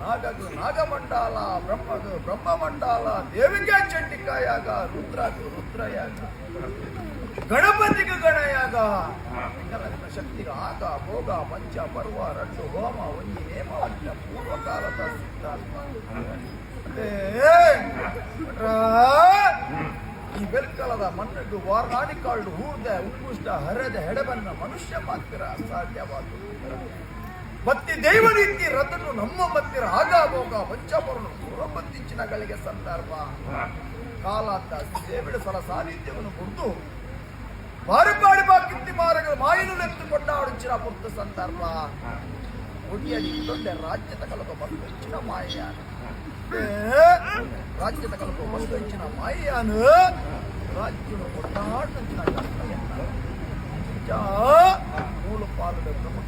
ನಾಗದು ನಾಗಮಂಡಲ ಬ್ರಹ್ಮದು ಮಂಡಲ ದೇವಿಗೆ ಚಂಡಿಕಾಯಾಗ ರುದ್ರದು ರುದ್ರಯಾಗ, ಗಣಪತಿಗೆ ಗಣಯಾಗ ಶಕ್ತಿಗೆ ಆಗ, ಭೋಗ, ಪಂಚ, ಪರ್ವ ರಟ್ಟು ಹೋಮ, ಒಂಜಿ ನೇಮ ಪೂರ್ವ ಪೂರ್ವಕಾಲದ ಸಿದ್ಧಾಂತ ಈ ಬೆಲ್ಕಲದ ಮಣ್ಣಿಗೆ ವಾರ್ನಾಡಿ ಕಾಳು ಹೂರ್ದ ಉತ್ಕೃಷ್ಟ ಹರದ ಹೆಡಬನ್ನ ಮನುಷ್ಯ ಮಾತ್ರ ಅಸಾಧ್ಯವಾದ ಬತ್ತಿ ದೈವ ರೀತಿ ರಥನು ನಮ್ಮ ಮತ್ತೆ ಆಗ ಭೋಗ ಪಂಚಪರ್ಣ ಗಳಿಗೆ ಸಂದರ್ಭ. ಕಾಲ ಸೇವಿಡ ಸಲ ಸಾನ್ನಿಧ್ಯವನ್ನು ಕುರಿತು ಬಾರಿಪಾಡಿ ಬಾಕಿತ್ತಿ ಮಾರಗಳು ಮಾಯಿಲು ಎತ್ತು ಕೊಂಡಾಡುಚಿನ ಪುರ್ತ ಸಂದರ್ಭ. ಒಡಿಯಡಿ ದೊಡ್ಡ ರಾಜ್ಯದ ಕಲಪ ಬಂದು ಹೆಚ್ಚಿನ ಮಾಯಾನ ರಾಜ್ಯದ ಕಲಪ ಹೆಚ್ಚಿನ ಮಾಯಾನು ರಾಜ್ಯನು ಕೊಂಡಾಡಿನ ಮೂಲ ಪಾಲದ ಪ್ರಮುಖ